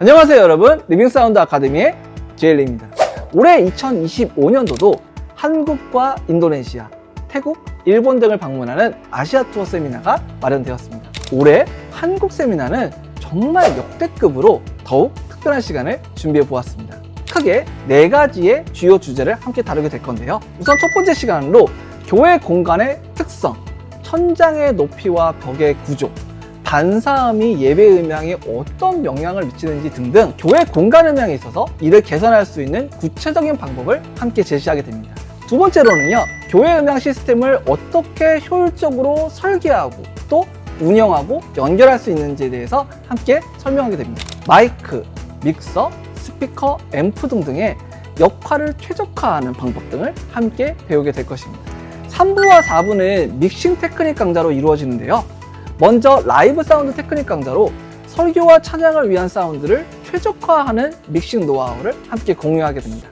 안녕하세요 여러분. 리빙사운드 아카데미의 제일리입니다. 올해 2025년도도 한국과 인도네시아, 태국, 일본 등을 방문하는 아시아 투어 세미나가 마련되었습니다. 올해 한국 세미나는 정말 역대급으로 더욱 특별한 시간을 준비해 보았습니다. 크게 네 가지의 주요 주제를 함께 다루게 될 건데요. 우선 첫 번째 시간으로 교회 공간의 특성, 천장의 높이와 벽의 구조, 반사음이 예배 음향에 어떤 영향을 미치는지 등등 교회 공간 음향에 있어서 이를 개선할 수 있는 구체적인 방법을 함께 제시하게 됩니다. 두 번째로는요, 교회 음향 시스템을 어떻게 효율적으로 설계하고 또 운영하고 연결할 수 있는지에 대해서 함께 설명하게 됩니다. 마이크, 믹서, 스피커, 앰프 등등의 역할을 최적화하는 방법 등을 함께 배우게 될 것입니다. 3부와 4부는 믹싱 테크닉 강좌로 이루어지는데요. 먼저 라이브 사운드 테크닉 강좌로 설교와 찬양을 위한 사운드를 최적화하는 믹싱 노하우를 함께 공유하게 됩니다.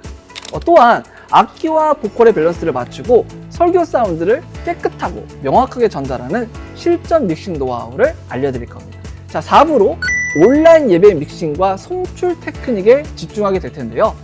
어, 또한 악기와 보컬의 밸런스를 맞추고 설교 사운드를 깨끗하고 명확하게 전달하는 실전 믹싱 노하우를 알려드릴 겁니다. 자, 4부로 온라인 예배 믹싱과 송출 테크닉에 집중하게 될 텐데요.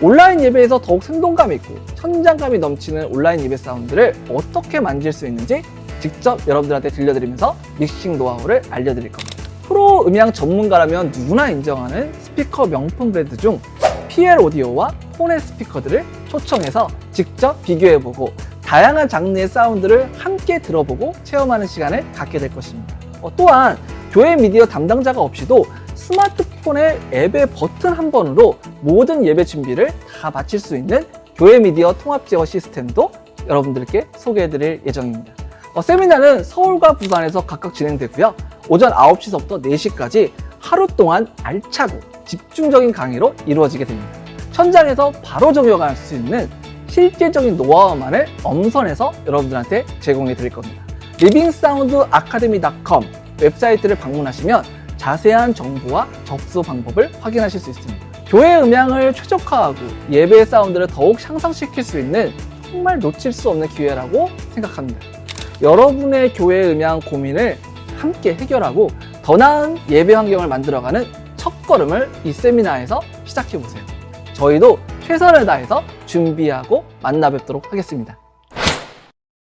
온라인 예배에서 더욱 생동감 있고 현장감이 넘치는 온라인 예배 사운드를 어떻게 만질 수 있는지 직접 여러분들한테 들려드리면서 믹싱 노하우를 알려드릴 겁니다. 프로 음향 전문가라면 누구나 인정하는 스피커 명품 브랜드 중 PL 오디오와 폰의 스피커들을 초청해서 직접 비교해보고 다양한 장르의 사운드를 함께 들어보고 체험하는 시간을 갖게 될 것입니다. 어, 또한 교회 미디어 담당자가 없이도 스마트폰의 앱의 버튼 한 번으로 모든 예배 준비를 다 마칠 수 있는 교회 미디어 통합 제어 시스템도 여러분들께 소개해드릴 예정입니다. 어, 세미나는 서울과 부산에서 각각 진행되고요. 오전 9시서부터 4시까지 하루 동안 알차고 집중적인 강의로 이루어지게 됩니다. 현장에서 바로 적용할 수 있는 실질적인 노하우만을 엄선해서 여러분들한테 제공해 드릴 겁니다. livingsoundacademy.com 웹사이트를 방문하시면 자세한 정보와 접수 방법을 확인하실 수 있습니다. 교회 음향을 최적화하고 예배의 사운드를 더욱 향상시킬 수 있는 정말 놓칠 수 없는 기회라고 생각합니다. 여러분의 교회 음향 고민을 함께 해결하고 더 나은 예배 환경을 만들어가는 첫 걸음을 이 세미나에서 시작해 보세요. 저희도 최선을 다해서 준비하고 만나 뵙도록 하겠습니다.